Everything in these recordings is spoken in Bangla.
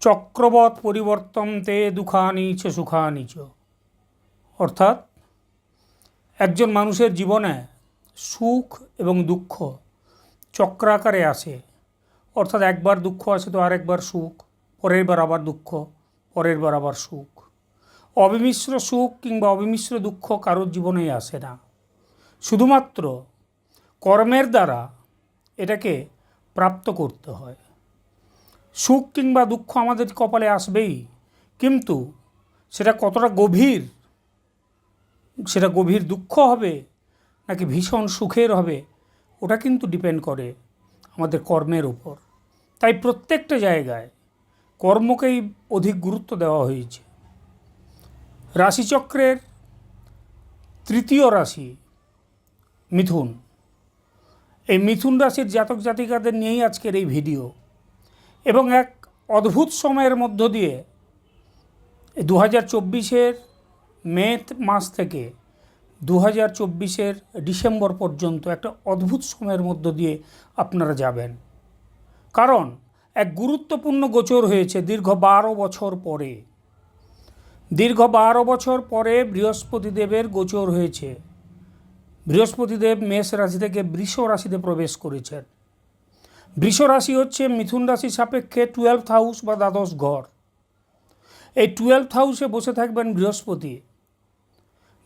চক্রবৎ পরিবর্তন তে দুঃখানি চ সুখানি চ। অর্থাৎ একজন মানুষের জীবনে সুখ এবং দুঃখ চক্রাকারে আসে। অর্থাৎ একবার দুঃখ আসে তো আরেকবার সুখ, পরের বার আবার দুঃখ, পরের বার আবার সুখ। অবিমিশ্র সুখ কিংবা অবিমিশ্র দুঃখ কারোর জীবনেই আসে না। শুধুমাত্র কর্মের দ্বারা এটাকে প্রাপ্ত করতে হয়। সুখ কিংবা দুঃখ আমাদের কপালে আসবেই। কিন্তু সেটা কতটা গভীর? সেটা গভীর দুঃখ হবে নাকি ভীষণ সুখের হবে, ওটা কিন্তু ডিপেন্ড করে আমাদের কর্মের উপর। তাই প্রত্যেকটা জায়গায় কর্মকেই অধিক গুরুত্ব দেওয়া হয়েছে। রাশিচক্রের তৃতীয় রাশি মিথুন। এই মিথুন রাশির জাতক জাতিকাদের নিয়েই আজকের এই ভিডিও। এবং এক অদ্ভুত সময়ের মধ্য দিয়ে দু হাজার চব্বিশের মে মাস থেকে দু হাজার চব্বিশের ডিসেম্বর পর্যন্ত একটা অদ্ভুত সময়ের মধ্য দিয়ে আপনারা যাবেন। কারণ এক গুরুত্বপূর্ণ গোচর হয়েছে দীর্ঘ বারো বছর পরে। দীর্ঘ বারো বছর পরে বৃহস্পতিদেবের গোচর হয়েছে। বৃহস্পতিদেব মেষ রাশি থেকে বৃষ রাশিতে প্রবেশ করেছেন। বৃষ রাশি হচ্ছে মিথুন রাশি সাপেক্ষে টুয়েলভ হাউস বা দ্বাদশ ঘর। এই টুয়েলভ হাউসে বসে থাকবেন বৃহস্পতি।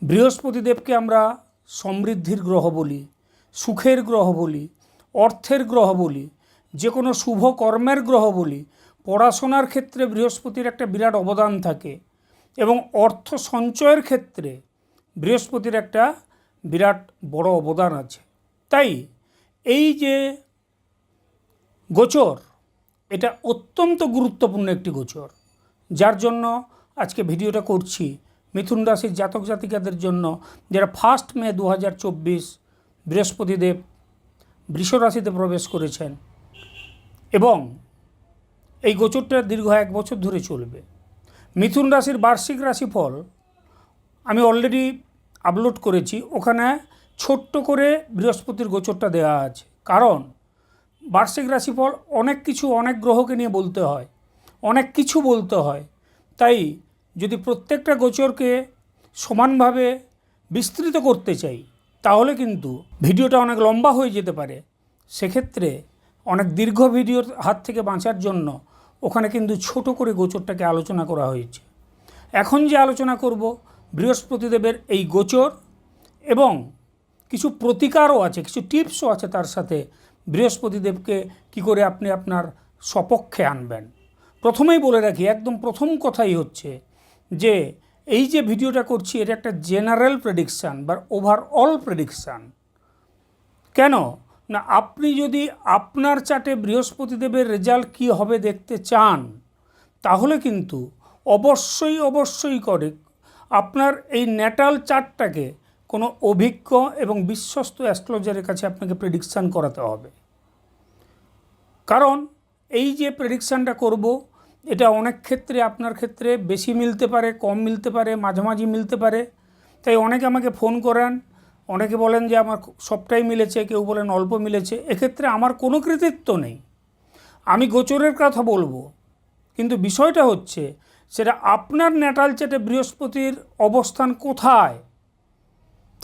বৃহস্পতিদেবকে আমরা সমৃদ্ধির গ্রহ বলি, সুখের গ্রহ বলি, অর্থের গ্রহ বলি যে কোনো শুভ কর্মের গ্রহ বলি, পড়াশোনার ক্ষেত্রে বৃহস্পতির একটা বিরাট অবদান থাকে এবং অর্থ সঞ্চয়ের ক্ষেত্রে বৃহস্পতির একটা বিরাট বড় অবদান আছে। তাই এই যে গোচর। এটা অত্যন্ত গুরুত্বপূর্ণ একটি গোচর, যার জন্য আজকে ভিডিওটা করছি মিথুন রাশির জাতক জাতিকাদের জন্য, যারা ফার্স্ট মে দু হাজার চব্বিশ বৃহস্পতিদেব বৃষ রাশিতে প্রবেশ করেছেন। এবং এই গোচরটা দীর্ঘ এক বছর ধরে চলবে। মিথুন রাশির বার্ষিক রাশিফল আমি অলরেডি আপলোড করেছি, ওখানে ছোট্ট করে বৃহস্পতির গোচরটা দেওয়া আছে। কারণ বার্ষিক রাশিফল অনেক কিছু অনেক গ্রহকে নিয়ে বলতে হয়, অনেক কিছু বলতে হয়। তাই যদি প্রত্যেকটা গোচরকে সমানভাবে বিস্তৃত করতে চাই, তাহলে কিন্তু ভিডিওটা অনেক লম্বা হয়ে যেতে পারে। সেক্ষেত্রে অনেক দীর্ঘ ভিডিওর হাত থেকে বাঁচার জন্য ওখানে কিন্তু ছোট করে গোচরটাকে আলোচনা করা হয়েছে। এখন যে আলোচনা করব, বৃহস্পতিদেবের এই গোচর এবং কিছু প্রতিকারও আছে, কিছু টিপসও আছে তার সাথে বৃহস্পতিদেবকে কি করে আপনি আপনার সপক্ষে আনবেন? প্রথমেই বলে রাখি, একদম প্রথম কথাই হচ্ছে যে, এই যে ভিডিওটা করছি, এটা একটা জেনারেল প্রেডিকশান বা ওভারঅল প্রেডিকশান। কেন? না, আপনি যদি আপনার চার্টে বৃহস্পতিদেবের রেজাল্ট কী হবে দেখতে চান, তাহলে কিন্তু অবশ্যই অবশ্যই করে আপনার এই ন্যাটাল চার্টটাকে কোনো অভিজ্ঞ এবং বিশ্বস্ত অ্যাস্ট্রোলজারের কাছে আপনাকে প্রেডিকশান করাতে হবে। কারণ এই যে প্রেডিকশানটা করব, এটা অনেক ক্ষেত্রে আপনার ক্ষেত্রে বেশি মিলতে পারে, কম মিলতে পারে, মাঝামাঝি মিলতে পারে। তাই অনেকে আমাকে ফোন করেন, অনেকে বলেন যে আমার সবটাই মিলেছে, কেউ বলেন অল্প মিলেছে। এক্ষেত্রে আমার কোনো কৃতিত্ব নেই। আমি গোচরের কথা বলব, কিন্তু বিষয়টা হচ্ছে, সেটা আপনার ন্যাটাল চেটে বৃহস্পতির অবস্থান কোথায়?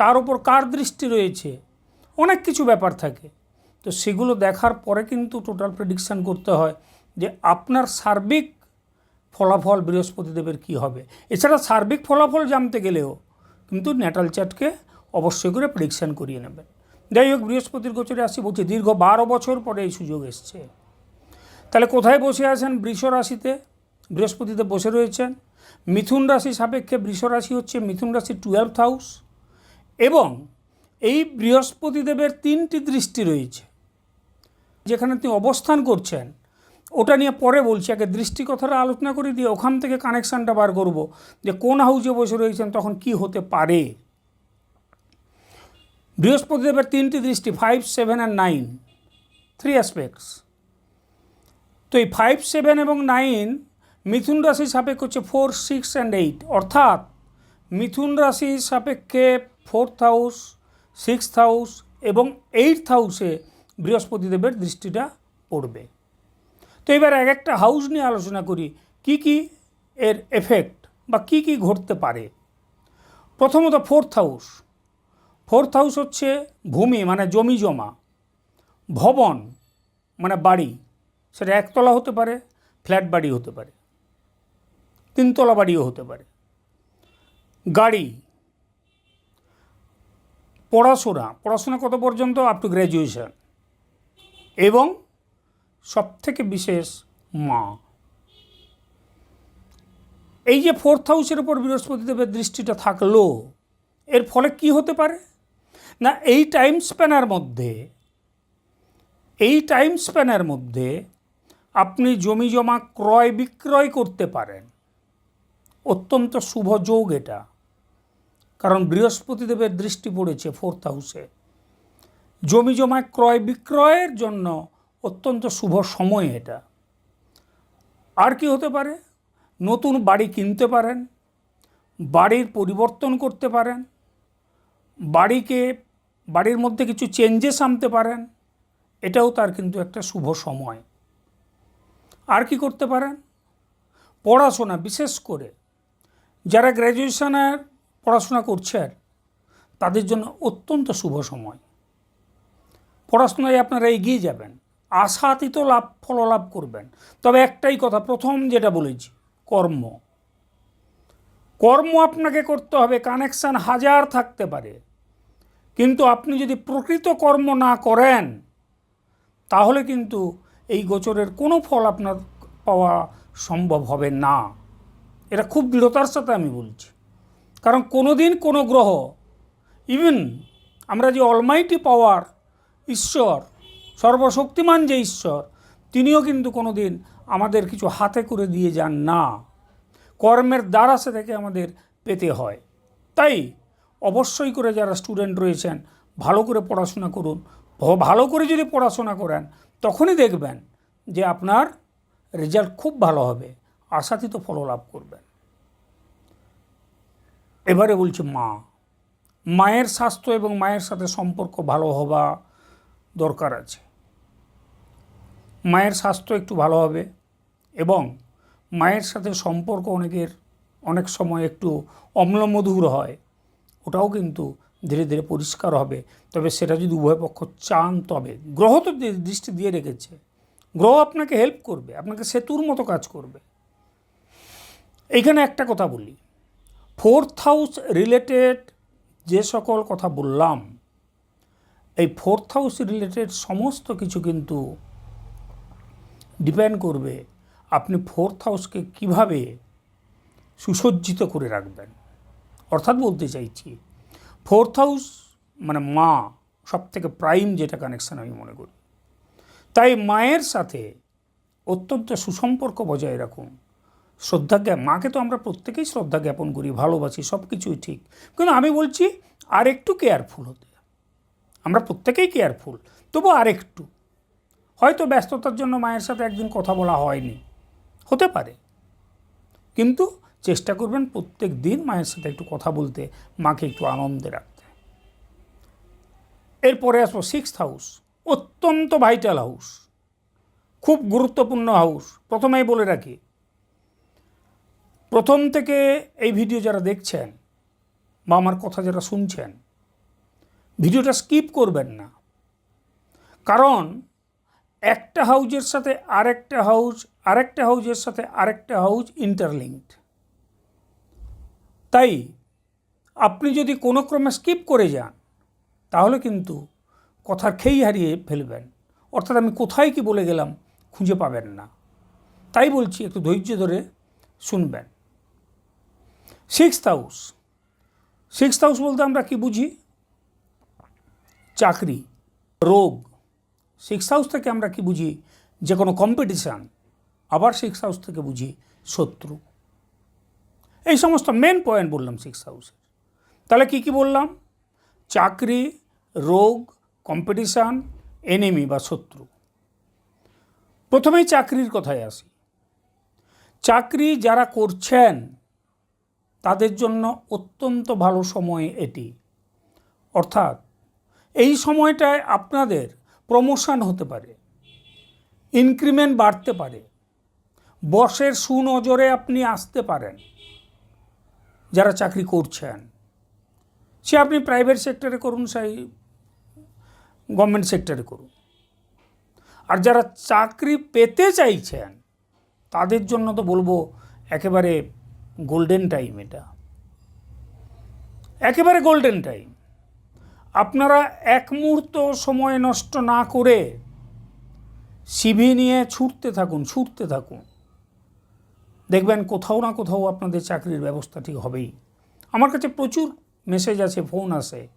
তার উপর কার দৃষ্টি রয়েছে? অনেক কিছু ব্যাপার থাকে। তো সেগুলো দেখার পরে কিন্তু টোটাল প্রেডিকশান করতে হয় যে আপনার সার্বিক ফলাফল বৃহস্পতিদেবের কি হবে। এছাড়া সার্বিক ফলাফল জানতে গেলেও কিন্তু ন্যাটাল চ্যাটকে অবশ্যই করে প্রেডিকশান করিয়ে নেবেন। যাই হোক, বৃহস্পতির গোচরে আসছি বলছি, দীর্ঘ বারো বছর পরে এই সুযোগ এসছে। তাহলে কোথায় বসে আছেন বৃষ রাশিতে? বৃহস্পতিতে বসে রয়েছেন। মিথুন রাশি সাপেক্ষে বৃষ রাশি হচ্ছে মিথুন রাশি টুয়েলভ হাউস এবং এই বৃহস্পতিদেবের তিনটি দৃষ্টি রয়েছে। যেখানে তিনি অবস্থান করছেন, ওটা নিয়ে পরে বলছি, আগে দৃষ্টি কথাটা আলোচনা করে দিয়ে ওখান থেকে কানেকশানটা বার করব যে কোন হাউসে বসে রয়েছেন, তখন কি হতে পারে। বৃহস্পতিদেবের তিনটি দৃষ্টি five seven and nine three aspects তো এই ফাইভ সেভেন এবং নাইন মিথুন রাশির সাপেক্ষে হচ্ছে ফোর সিক্স অ্যান্ড এইট অর্থাৎ মিথুন রাশির সাপেক্ষে ফোর্থ হাউস সিক্স হাউস এবং এইট হাউসে বৃহস্পতিদেবের দৃষ্টিটা পড়বে। তো এবার এক একটা হাউস নিয়ে আলোচনা করি, কি কি এর এফেক্ট বা কি কি ঘটতে পারে? প্রথমত ফোর্থ হাউস। ফোর্থ হাউস হচ্ছে ভূমি মানে জমি জমা, ভবন মানে বাড়ি। সেটা একতলা হতে পারে, ফ্ল্যাট বাড়ি হতে পারে, তিনতলা বাড়িও হতে পারে। গাড়ি পড়াশোনা পড়াশোনা কত পর্যন্ত? আপ টু গ্র্যাজুয়েশন এবং সবথেকে বিশেষ মা। এই যে ফোর্থ হাউসের উপর বৃহস্পতিদেবের দৃষ্টিটা থাকল, এর ফলে কি হতে পারে? না, এই টাইম স্প্যানের মধ্যে, এই টাইম স্প্যানের মধ্যে আপনি জমি জমা ক্রয় বিক্রয় করতে পারেন। অত্যন্ত শুভ যোগ এটা। কারণ বৃহস্পতিদেবের দৃষ্টি পড়েছে ফোর্থ হাউসে। জমি জমা ক্রয় বিক্রয়ের জন্য অত্যন্ত শুভ সময় এটা। আর কি হতে পারে? নতুন বাড়ি কিনতে পারেন, বাড়ির পরিবর্তন করতে পারেন, বাড়িকে, বাড়ির মধ্যে কিছু চেঞ্জেস আনতে পারেন, এটাও তার কিন্তু একটা শুভ সময়। আর কি করতে পারেন? পড়াশোনা বিশেষ করে। যারা গ্র্যাজুয়েশনের পড়াশোনা করছেন তাদের জন্য অত্যন্ত শুভ সময়। পড়াশোনায় আপনারা এগিয়ে যাবেন। আশাতীত লাভ, ফললাভ করবেন। তবে একটাই কথা, প্রথম যেটা বলেছি, কর্ম। কর্ম আপনাকে করতে হবে, কানেকশান হাজার থাকতে পারে। কিন্তু আপনি যদি প্রকৃত কর্ম না করেন, তাহলে কিন্তু এই গোচরের কোনো ফল আপনার পাওয়া সম্ভব হবে না। এটা খুব দৃঢ়তার সাথে আমি বলছি। কারণ কোনো দিন কোনো গ্রহ ইভেন আমরা যে অলমাইটি পাওয়ার ঈশ্বর, সর্বশক্তিমান যে ঈশ্বর, তিনিও কিন্তু কোনো দিন আমাদের কিছু হাতে করে দিয়ে যান না। কর্মের দ্বারা সে থেকে আমাদের পেতে হয়। তাই অবশ্যই করে যারা স্টুডেন্ট রয়েছেন, ভালো করে পড়াশোনা করুন। ভালো করে যদি পড়াশোনা করেন, তখনই দেখবেন যে আপনার রেজাল্ট খুব ভালো হবে। আশাতীত ফল লাভ করবেন। এবারে বলছি মা, মায়ের স্বাস্থ্য এবং মায়ের সাথে সম্পর্ক ভালো হওয়া দরকার আছে। মায়ের স্বাস্থ্য একটু ভালো হবে এবং মায়ের সাথে সম্পর্ক অনেকের, অনেক সময় একটু অম্লমধুর হয়, ওটাও কিন্তু ধীরে ধীরে পরিষ্কার হবে। তবে সেটা যদি উভয় পক্ষ চান, তবে গ্রহ তো দৃষ্টি দিয়ে রেখেছে। গ্রহ আপনাকে হেল্প করবে, আপনাকে সেতুর মতো কাজ করবে। এইখানে একটা কথা বলি ফোর্থ হাউস রিলেটেড যে সকল কথা বললাম, এই ফোর্থ হাউস রিলেটেড সমস্ত কিছু কিন্তু ডিপেন্ড করবে আপনি ফোর্থ হাউসকে কীভাবে সুসজ্জিত করে রাখবেন। অর্থাৎ বলতে চাইছি, ফোর্থ হাউস মানে মা সব থেকে প্রাইম যেটা কানেকশান আমি মনে করি। তাই মায়ের সাথে অত্যন্ত সুসম্পর্ক বজায় রাখুন। শ্রদ্ধা মাকে তো আমরা প্রত্যেকেই শ্রদ্ধা জ্ঞাপন করি, ভালোবাসি সব কিছুই ঠিক। কিন্তু আমি বলছি আর একটু কেয়ারফুল হতে। আমরা প্রত্যেকেই কেয়ারফুল তবু আর একটু হয়তো ব্যস্ততার জন্য মায়ের সাথে একদিন কথা বলা হয়নি। হতে পারে। কিন্তু চেষ্টা করবেন প্রত্যেক দিন মায়ের সাথে একটু কথা বলতে, মাকে একটু আনন্দে রাখতে। এরপরে আসব সিক্সথ হাউস অত্যন্ত ভাইটাল হাউস খুব গুরুত্বপূর্ণ হাউস প্রথমেই বলে রাখি প্রথম থেকে এই ভিডিও যারা দেখছেন বা আমার কথা যারা শুনছেন, ভিডিওটা স্কিপ করবেন না। কারণ একটা হাউজের সাথে আরেকটা হাউস আরেকটা হাউজের সাথে আরেকটা হাউজ ইন্টারলিঙ্কড তাই আপনি যদি কোনো ক্রমে স্কিপ করে যান, তাহলে কিন্তু কথার খেই হারিয়ে ফেলবেন। অর্থাৎ আমি কোথায় কি বলে গেলাম খুঁজে পাবেন না। তাই বলছি, একটু ধৈর্য ধরে শুনবেন। সিক্সথ হাউস সিক্সথ হাউস বলতে আমরা কি বুঝি? চাকরি, রোগ। সিক্স হাউস থেকে আমরা কি বুঝি? যে কোনো কম্পিটিশান আবার সিক্স হাউস থেকে বুঝি শত্রু। এই সমস্ত মেন পয়েন্ট বললাম সিক্স হাউসের তাহলে কি কি বললাম? চাকরি, রোগ কম্পিটিশান এনিমি বা শত্রু। প্রথমেই চাকরির কথায় আসি। চাকরি যারা করছেন তাদের জন্য অত্যন্ত ভালো সময় এটি। অর্থাৎ, এই সময়টায় আপনাদের প্রমোশন হতে পারে ইনক্রিমেন্ট বাড়তে পারে, বসের সুনজরে আপনি আসতে পারেন, যারা চাকরি করছেন। সে আপনি প্রাইভেট সেক্টরে করুন, সেই গভর্নমেন্ট সেক্টরে করুন। আর যারা চাকরি পেতে চাইছেন, তাদের জন্য তো বলব, একেবারে গোল্ডেন টাইম এটা। একেবারে গোল্ডেন টাইম আপনারা এক মুহূর্ত সময় নষ্ট না করে সিভি নিয়ে ছুটতে থাকুন ছুটতে থাকুন। দেখবেন কোথাও না কোথাও আপনাদের চাকরির ব্যবস্থা ঠিক হবেই। আমার কাছে প্রচুর মেসেজ আছে ফোন আসে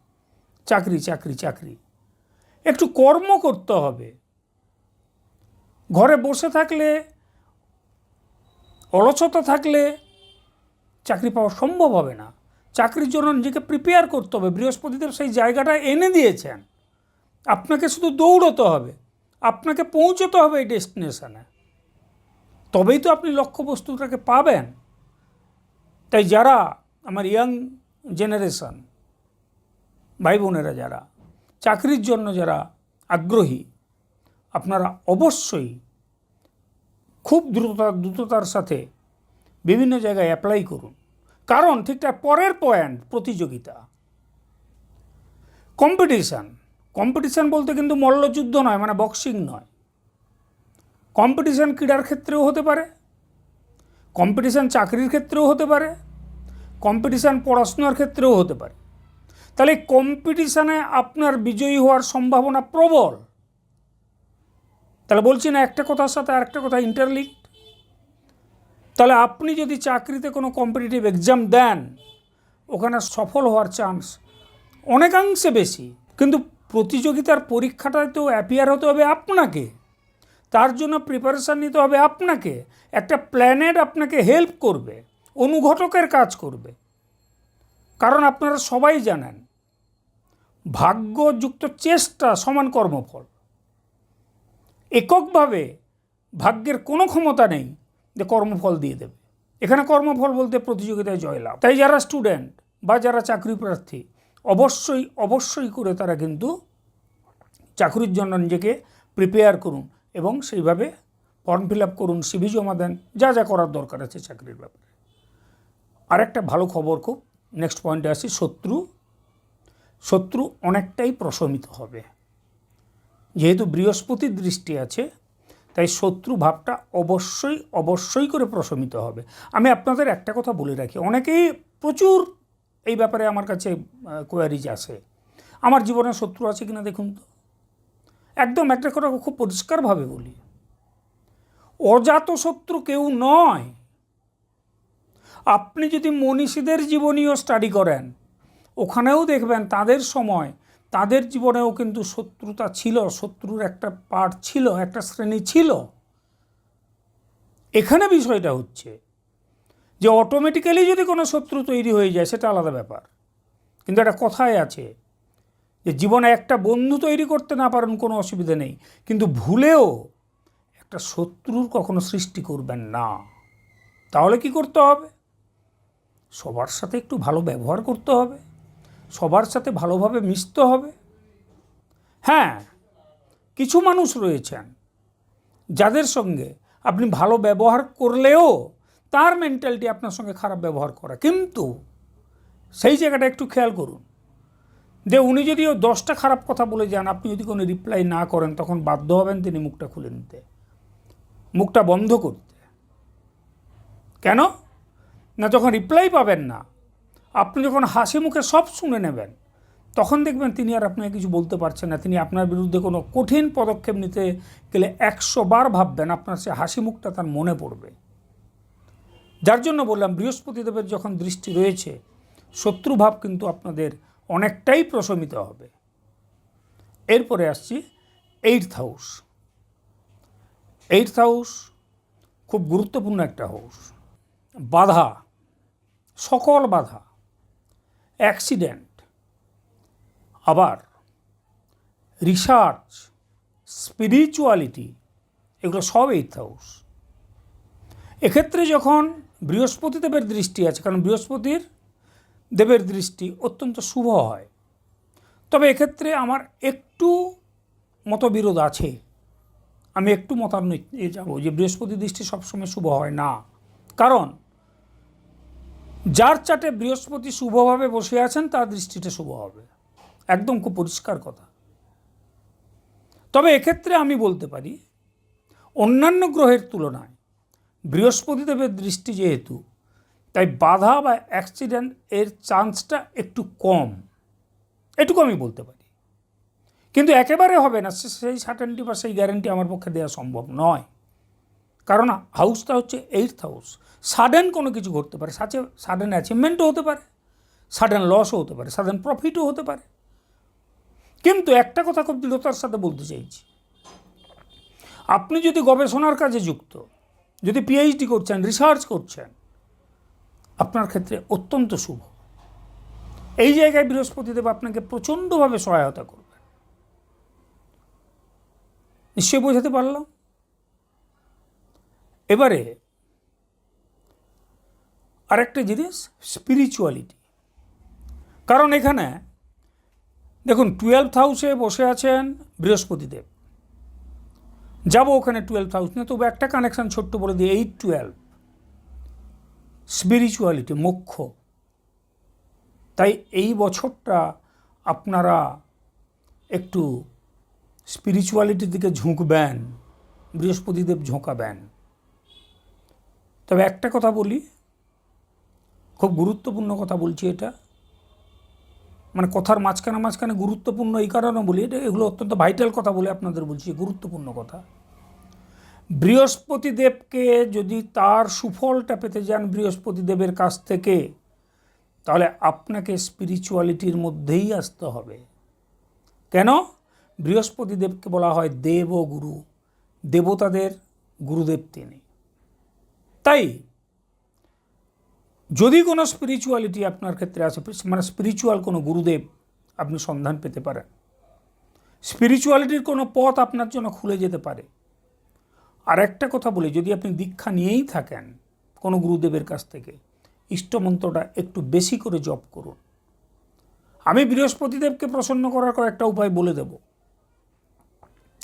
চাকরি চাকরি চাকরি। একটু কর্ম করতে হবে। ঘরে বসে থাকলে, অলসতা থাকলে চাকরি পাওয়া সম্ভব হবে না। চাকরির জন্য নিজেকে প্রিপেয়ার করতে হবে। বৃহস্পতিদেব সেই জায়গাটা এনে দিয়েছেন। আপনাকে শুধু দৌড়তে হবে। আপনাকে পৌঁছতে হবে এই ডেস্টিনেশনে তবেই তো আপনি লক্ষ্যবস্তুটাকে পাবেন। তাই যারা আমার ইয়াং জেনারেশন ভাই বোনেরা যারা, চাকরির জন্য যারা আগ্রহী, আপনারা অবশ্যই খুব দ্রুততা দ্রুততার সাথে বিভিন্ন জায়গায় অ্যাপ্লাই করুন। কারণ ঠিক তার পরের পয়েন্ট প্রতিযোগিতা। কম্পিটিশান কম্পিটিশান বলতে কিন্তু মল্লযুদ্ধ নয় মানে বক্সিং নয়। কম্পিটিশান ক্রীড়ার ক্ষেত্রেও হতে পারে। কম্পিটিশান চাকরির ক্ষেত্রেও হতে পারে। কম্পিটিশান পড়াশোনার ক্ষেত্রেও হতে পারে। তাহলে কম্পিটিশানে আপনার বিজয়ী হওয়ার সম্ভাবনা প্রবল। তাহলে বলছি না একটা কথার সাথে আরেকটা কথা ইন্টারলিঙ্কড তাহলে আপনি যদি চাকরিতে কোনো কম্পিটিটিভ এক্সাম দেন, ওখানে সফল হওয়ার চান্স অনেকাংশে বেশি। কিন্তু প্রতিযোগিতার পরীক্ষাটায় তো অ্যাপিয়ার হতে হবে আপনাকে। তার জন্য প্রিপারেশান নিতে হবে আপনাকে। একটা প্ল্যানেট আপনাকে হেল্প করবে, অনুঘটকের কাজ করবে। কারণ আপনারা সবাই জানেন, ভাগ্যযুক্ত চেষ্টা সমান কর্মফল। এককভাবে ভাগ্যের কোনো ক্ষমতা নেই যে কর্মফল দিয়ে দেবে। এখানে কর্মফল বলতে প্রতিযোগিতায় জয়লাভ। তাই যারা স্টুডেন্ট বা যারা চাকরি প্রার্থী, অবশ্যই অবশ্যই করে তারা কিন্তু চাকরির জন্য নিজেকে প্রিপেয়ার করুন এবং সেইভাবে ফর্ম ফিল আপ করুন সিভি জমা দেন, যা যা করার দরকার আছে চাকরির ব্যাপারে। আরেকটা ভালো খবর খুব নেক্সট পয়েন্টে আসি, শত্রু শত্রু অনেকটাই প্রশমিত হবে। যেহেতু বৃহস্পতির দৃষ্টি আছে তাই শত্রু ভাবটা অবশ্যই অবশ্যই করে প্রশমিত হবে। আমি আপনাদের একটা কথা বলে রাখি। অনেকেই প্রচুর এই ব্যাপারে আমার কাছে কোয়ারিজ আসে। আমার জীবনে শত্রু আছে কিনা দেখুন তো। একদম একটা কথা খুব পরিষ্কারভাবে বলি। অজাত শত্রু কেউ নয়। আপনি যদি মনীষীদের জীবনীও স্টাডি করেন, ওখানেও দেখবেন তাদের সময় তাদের জীবনেও কিন্তু শত্রুতা ছিল, শত্রুর একটা পার্ট ছিল, একটা শ্রেণি ছিল। এখানে বিষয়টা হচ্ছে যে অটোমেটিক্যালি যদি কোনো শত্রু তৈরি হয়ে যায়, সেটা আলাদা ব্যাপার। কিন্তু একটা কথাই আছে যে জীবনে একটা বন্ধু তৈরি করতে না পারেন কোনো অসুবিধা নেই। কিন্তু ভুলেও একটা শত্রুর কখনো সৃষ্টি করবেন না। তাহলে কি করতে হবে? সবার সাথে একটু ভালো ব্যবহার করতে হবে। সবার সাথে ভালোভাবে মিশতে হবে। হ্যাঁ কিছু মানুষ রয়েছেন যাদের সঙ্গে আপনি ভালো ব্যবহার করলেও তার মেন্টালিটি আপনার সঙ্গে খারাপ ব্যবহার করে। কিন্তু সেই জায়গাটা একটু খেয়াল করুন। যে উনি যদিও দশটা খারাপ কথা বলে যান, আপনি যদি কোনো রিপ্লাই না করেন, তখন বাধ্য হবেন তিনি মুখটা খুলে নিতে, মুখটা বন্ধ করতে। কেন? না যখন রিপ্লাই পাবেন না আপনি যখন হাসি মুখে সব শুনে নেবেন, তখন দেখবেন তিনি আর আপনাকে কিছু বলতে পারছেন না। তিনি আপনার বিরুদ্ধে কোনো কঠিন পদক্ষেপ নিতে গেলে একশো বার ভাববেন আপনার সে হাসি মুখটা তার মনে পড়বে। যার জন্য বললাম, বৃহস্পতিদেবের যখন দৃষ্টি রয়েছে, শত্রুভাব কিন্তু আপনাদের অনেকটাই প্রশমিত হবে। এরপরে আসছি এইটথ হাউস এইটথ হাউস খুব গুরুত্বপূর্ণ একটা হাউস বাধা, সকল বাধা। অ্যাক্সিডেন্ট। আবার রিসার্চ, স্পিরিচুয়ালিটি, এগুলো সব এইথ হাউস এক্ষেত্রে যখন বৃহস্পতি দেবের দৃষ্টি আছে, কারণ বৃহস্পতির দেবের দৃষ্টি অত্যন্ত শুভ হয়, তবে এক্ষেত্রে আমার একটু মতবিরোধ আছে। আমি একটু মতান্বিত যাব যে বৃহস্পতি দৃষ্টি সবসময় শুভ হয় না। কারণ যার চাটে বৃহস্পতি শুভভাবে বসে আছেন, তার দৃষ্টিটা শুভ হবে। একদম খুব পরিষ্কার কথা। তবে এক্ষেত্রে আমি বলতে পারি, অন্যান্য গ্রহের তুলনায় বৃহস্পতিদেবের দৃষ্টি যেহেতু, তাই বাধা বা অ্যাক্সিডেন্ট এর চান্সটা একটু কম। এটুকু আমি বলতে পারি। কিন্তু একেবারে হবে না সেই সার্টেনটি বা সেই গ্যারেন্টি আমার পক্ষে দেওয়া সম্ভব নয়। কারণ হাউসটা হচ্ছে এইট হাউস সাডেন কোনো কিছু ঘটতে পারে সাথে সাডেন অ্যাচিভমেন্টও হতে পারে সাডেন লসও হতে পারে সাডেন প্রফিটও হতে পারে। কিন্তু একটা কথা খুব দৃঢ়তার সাথে বলতে চাইছি। আপনি যদি গবেষণার কাজে যুক্ত, যদি পিএইচডি করছেন রিসার্চ করছেন, আপনার ক্ষেত্রে অত্যন্ত শুভ। এই জায়গায় বৃহস্পতিদেব আপনাকে প্রচণ্ডভাবে সহায়তা করবে নিশ্চয়ই বোঝাতে পারলাম? এবারে আরেকটা জিনিস স্পিরিচুয়ালিটি কারণ এখানে দেখুন টুয়েলভ হাউসে বসে আছেন বৃহস্পতিদেব। যাব ওখানে টুয়েলভ হাউস নিয়ে, তবু একটা কানেকশান ছোট্ট বলে দিই এইট টুয়েলভ স্পিরিচুয়ালিটি মোক্ষ। তাই এই বছরটা আপনারা একটু স্পিরিচুয়ালিটির দিকে ঝুঁকবেন, বৃহস্পতিদেব ঝোঁকাবেন। তবে একটা কথা বলি, খুব গুরুত্বপূর্ণ কথা বলছি এটা। মানে কথার মাঝখানে মাঝখানে গুরুত্বপূর্ণ এই কারণে বলি, এটা এগুলো অত্যন্ত ভাইটাল কথা বলে আপনাদের বলছি, গুরুত্বপূর্ণ কথা। বৃহস্পতিদেবকে যদি তার সুফলটা পেতে যান বৃহস্পতিদেবের কাছ থেকে, তাহলে আপনাকে স্পিরিচুয়ালিটির মধ্যেই আসতে হবে। কেন? বৃহস্পতিদেবকে বলা হয় দেব গুরু দেবতাদের গুরুদেব তিনি। তাই যদি কোনো স্পিরিচুয়ালিটি আপনার ক্ষেত্রে আসে মানে স্পিরিচুয়াল কোনো গুরুদেব আপনি সন্ধান পেতে পারেন। স্পিরিচুয়ালিটির কোনো পথ আপনার জন্য খুলে যেতে পারে। আর একটা কথা বলি, যদি আপনি দীক্ষা নিয়েই থাকেন কোনো গুরুদেবের কাছ থেকে, ইষ্টমন্ত্রটা একটু বেশি করে জপ করুন। আমি বৃহস্পতিদেবকে প্রসন্ন করার কয়েকটা উপায় বলে দেব।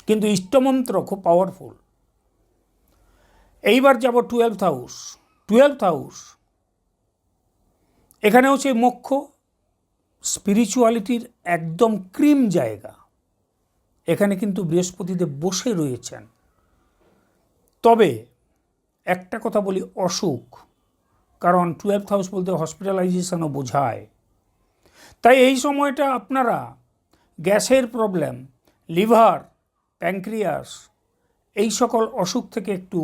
কিন্তু ইষ্টমন্ত্র খুব পাওয়ারফুল এইবার যাব টুয়েলভ হাউস টুয়েলভ হাউস এখানেও সেই মোক্ষ স্পিরিচুয়ালিটির একদম ক্রিম জায়গা। এখানে কিন্তু বৃহস্পতিদেব বসে রয়েছেন। তবে একটা কথা বলি অসুখ, কারণ টুয়েলভ হাউস বলতে হসপিটালাইজেশনও বোঝায়। তাই এই সময়টা আপনারা গ্যাসের প্রবলেম লিভার প্যাঙ্ক্রিয়াস এই সকল অসুখ থেকে একটু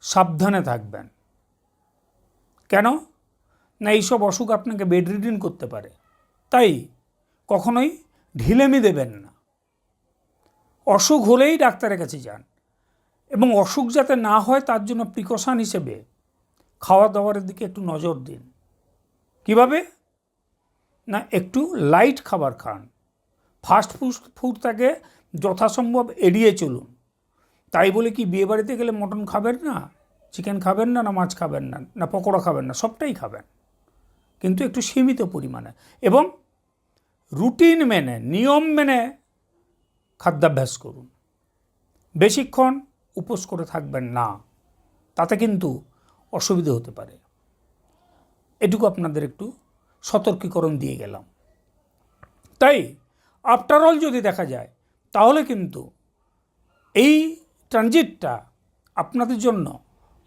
সাবধানে থাকবেন। কেন? না, এইসব অসুখ আপনাকে বেড বেডরিডিন করতে পারে। তাই কখনোই ঢিলেমি দেবেন না। অসুখ হলেই ডাক্তারের কাছে যান। এবং অসুখ যাতে না হয়, তার জন্য প্রিকশন হিসেবে খাওয়া দাওয়ারের দিকে একটু নজর দিন। কীভাবে? না, একটু লাইট খাবার খান। ফাস্ট ফুড ফুডটাকে যথাসম্ভব এড়িয়ে চলুন। তাই বলে কি বিয়ে বাড়িতে গেলে মটন খাবেন না? চিকেন খাবেন না না মাছ খাবেন না না পকোড়া খাবেন না, সবটাই খাবেন। কিন্তু একটু সীমিত পরিমাণে। এবং রুটিন মেনে, নিয়ম মেনে খাদ্যাভ্যাস করুন। বেশিক্ষণ উপোস করে থাকবেন না, তাতে কিন্তু অসুবিধে হতে পারে। এটুকু আপনাদের একটু সতর্কীকরণ দিয়ে গেলাম। তাই আফটার অল যদি দেখা যায়, তাহলে কিন্তু এই ট্রানজিটটা আপনাদের জন্য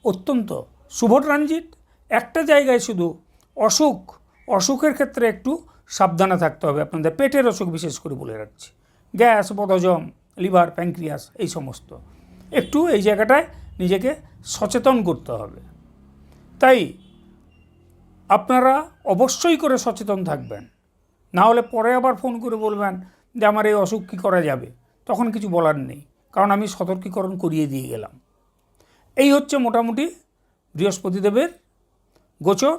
অত্যন্ত শুভ ট্রানজিট। একটা জায়গায় শুধু অসুখ, অসুখের ক্ষেত্রে একটু সাবধানে থাকতে হবে আপনাদের। পেটের অসুখ বিশেষ করে বলে রাখছি। গ্যাস বদহজম লিভার প্যাঙ্ক্রিয়াস এই সমস্ত। একটু এই জায়গাটায় নিজেকে সচেতন করতে হবে। তাই আপনারা অবশ্যই করে সচেতন থাকবেন। না হলে পরে আবার ফোন করে বলবেন যে, আমার এই অসুখ কী করা যাবে? তখন কিছু বলার নেই। কারণ আমি সতর্কীকরণ করিয়ে দিয়ে গেলাম। এই হচ্ছে মোটামুটি বৃহস্পতিদেবের গোচর,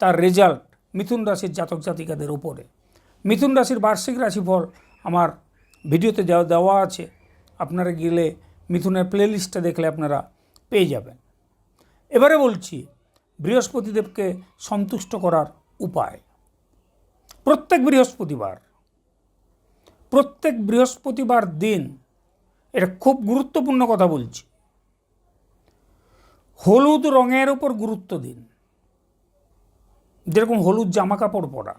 তার রেজাল্ট মিথুন রাশির জাতক জাতিকাদের ওপরে মিথুন রাশির বার্ষিক রাশিফল আমার ভিডিওতে দেওয়া দেওয়া আছে, আপনারা গেলে মিথুনের প্লেলিস্টটা দেখলে আপনারা পেয়ে যাবেন। এবারে বলছি, বৃহস্পতিদেবকে সন্তুষ্ট করার উপায়। প্রত্যেক বৃহস্পতিবার প্রত্যেক বৃহস্পতিবার দিন এটা খুব গুরুত্বপূর্ণ কথা বলছি। হলুদ রঙের ওপর গুরুত্ব দিন। যেরকম হলুদ জামা কাপড় পরা।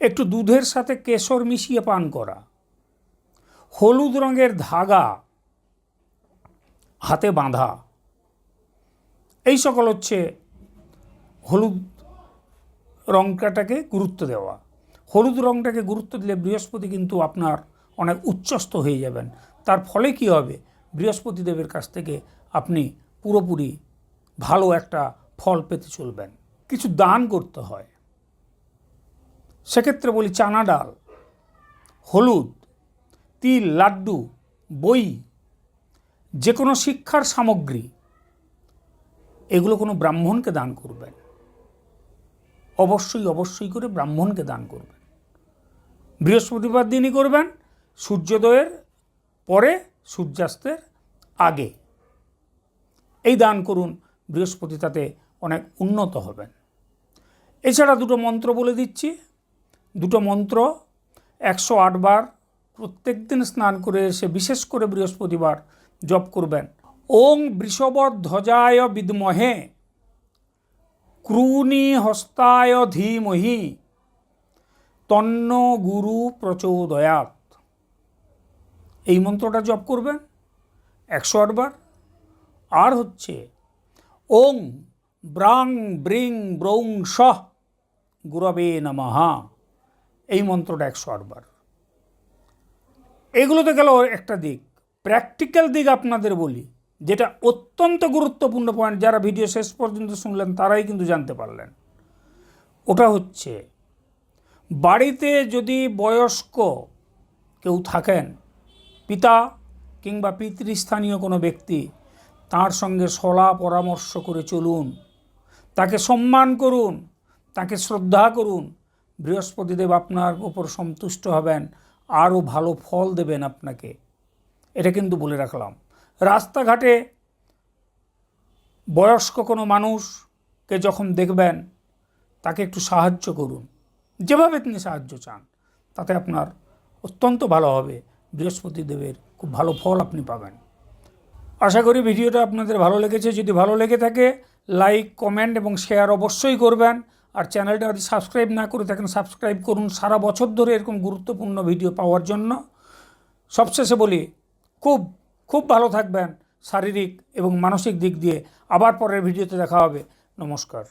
একটু দুধের সাথে কেশর মিশিয়ে পান করা। হলুদ রঙের ধাগা হাতে বাঁধা। এই সকল হচ্ছে হলুদ রঙটাকে গুরুত্ব দেওয়া। হলুদ রঙটাকে গুরুত্ব দিলে বৃহস্পতি কিন্তু আপনার অনেক উচ্চস্থ হয়ে যাবেন। তার ফলে কি হবে? বৃহস্পতি দেবের কাছ থেকে আপনি পুরোপুরি ভালো একটা ফল পেতে চলবেন। কিছু দান করতে হয়। সেক্ষেত্রে বলি চানা ডাল, হলুদ, তিল, লাড্ডু, বই যে কোনো শিক্ষার সামগ্রী, এগুলো কোনো ব্রাহ্মণকে দান করবেন। অবশ্যই অবশ্যই করে ব্রাহ্মণকে দান করবেন। বৃহস্পতিবার দিনই করবেন সূর্যোদয়ের পরে সূর্যাস্তের আগে। এই দান করুন, বৃহস্পতি তাতে অনেক উন্নত হবেন। এছাড়া দুটো মন্ত্র বলে দিচ্ছি। দুটো মন্ত্র একশো আটবার প্রত্যেক দিন স্নান করে এসে বিশেষ করে বৃহস্পতিবার জপ করবেন। ওং বৃষবধ্বজায় বিদ্মহে, ক্রূণী হস্তায় ধীমহি, তন্ন গুরু প্রচোদয়াত। এই মন্ত্রটা জপ করবেন একশো আটবার আর হচ্ছে, ওং ব্রাং ব্রিং ব্রৌং সহ গুরবে নমহা এই মন্ত্রটা একশো আটবার এগুলোতে গেল একটা দিক। প্র্যাকটিক্যাল দিক আপনাদের বলি, যেটা অত্যন্ত গুরুত্বপূর্ণ পয়েন্ট যারা ভিডিও শেষ পর্যন্ত শুনলেন তারাই কিন্তু জানতে পারলেন। ওটা হচ্ছে, বাড়িতে যদি বয়স্ক কেউ থাকেন পিতা কিংবা পিতৃস্থানীয় কোনো ব্যক্তি তার সঙ্গে সলা পরামর্শ করে চলুন। তাকে সম্মান করুন, তাকে শ্রদ্ধা করুন। বৃহস্পতিদেব আপনার উপর সন্তুষ্ট হবেন, আরও ভালো ফল দেবেন আপনাকে। এটা কিন্তু বলে রাখলাম। রাস্তাঘাটে বয়স্ক কোনো মানুষকে যখন দেখবেন, তাকে একটু সাহায্য করুন। যেভাবে তিনি সাহায্য চান, তাতে আপনার অত্যন্ত ভালো হবে। বৃহস্পতি দেবের খুব ভালো ফল আপনি পাবেন। আশা করি ভিডিওটা আপনাদের ভালো লেগেছে। যদি ভালো লেগে থাকে, লাইক, কমেন্ট এবং শেয়ার অবশ্যই করবেন। আর চ্যানেলটা যদি সাবস্ক্রাইব না করে থাকেন, সাবস্ক্রাইব করুন। সারা বছর ধরে এরকম গুরুত্বপূর্ণ ভিডিও পাওয়ার জন্য। সবশেষে বলি, খুব খুব ভালো থাকবেন শারীরিক এবং মানসিক দিক দিয়ে। আবার পরের ভিডিওতে দেখা হবে। নমস্কার।